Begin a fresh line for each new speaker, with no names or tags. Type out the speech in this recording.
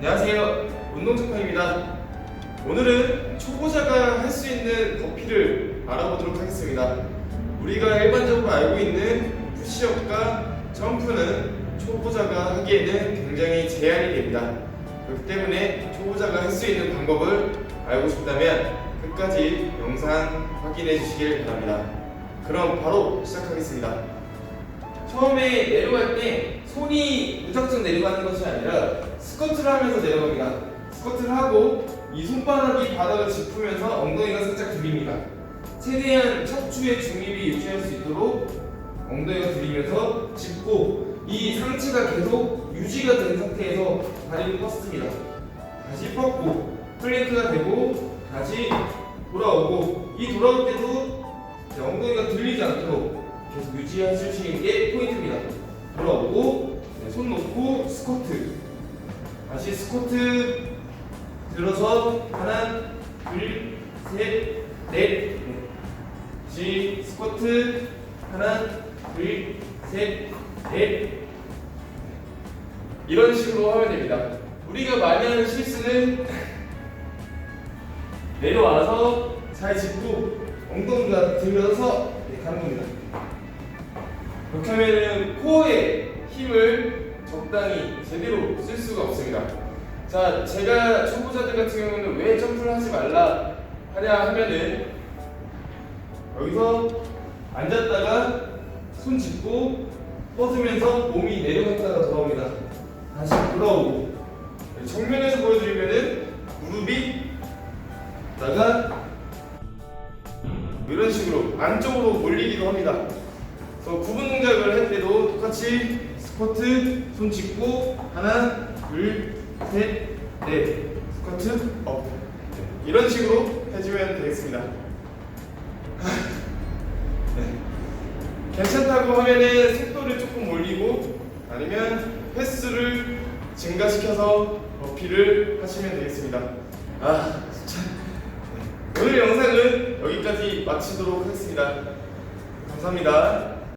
안녕하세요. 운동특파입니다. 오늘은 초보자가 할 수 있는 버피를 알아보도록 하겠습니다. 우리가 일반적으로 알고 있는 푸시업과 점프는 초보자가 하기에는 굉장히 제한이 됩니다. 그렇기 때문에 초보자가 할 수 있는 방법을 알고 싶다면 끝까지 영상 확인해 주시길 바랍니다. 그럼 바로 시작하겠습니다. 처음에 내려갈 때 손이 무작정 내려가는 것이 아니라 스쿼트를 하면서 내려갑니다. 스쿼트를 하고 이 손바닥이 바닥을 짚으면서 엉덩이가 살짝 들립니다. 최대한 척추의 중립이 유지할 수 있도록 엉덩이가 들리면서 짚고 이 상체가 계속 유지가 된 상태에서 다리를 뻗습니다. 다시 뻗고 플랭크가 되고 다시 돌아오고 이 돌아올 때도 엉덩이가 들리지 않도록 계속 유지하시는 게. 돌아오고 네, 손 놓고 스쿼트 다시 스쿼트 들어서 하나 둘셋넷 네. 다시 스쿼트 하나 둘셋넷 이런 식으로 하면 됩니다. 우리가 많이 하는 실수는 내려와서 잘 짚고 엉덩이가 들면서 네, 가는 겁니다. 그렇게 하면은 코어에 힘을 적당히 제대로 쓸 수가 없습니다. 자, 제가 초보자들 같은 경우는 왜 점프를 하지 말라 하냐 하면은 여기서 앉았다가 손 짚고 뻗으면서 몸이 내려갔다가 돌아옵니다. 다시 돌아오고 정면에서 보여드리면은 무릎이 나가 이런 식으로 안쪽으로 몰리기도 합니다. 그래서 구분 동작을 할 때도 똑같이 스쿼트 손 짚고 하나 둘셋넷 스쿼트 업 이런 식으로 해주면 되겠습니다. 네. 괜찮다고 하면은 속도를 조금 올리고 아니면 횟수를 증가시켜서 어필을 하시면 되겠습니다. 아 진짜 네. 오늘 영상은 여기까지 마치도록 하겠습니다. 감사합니다.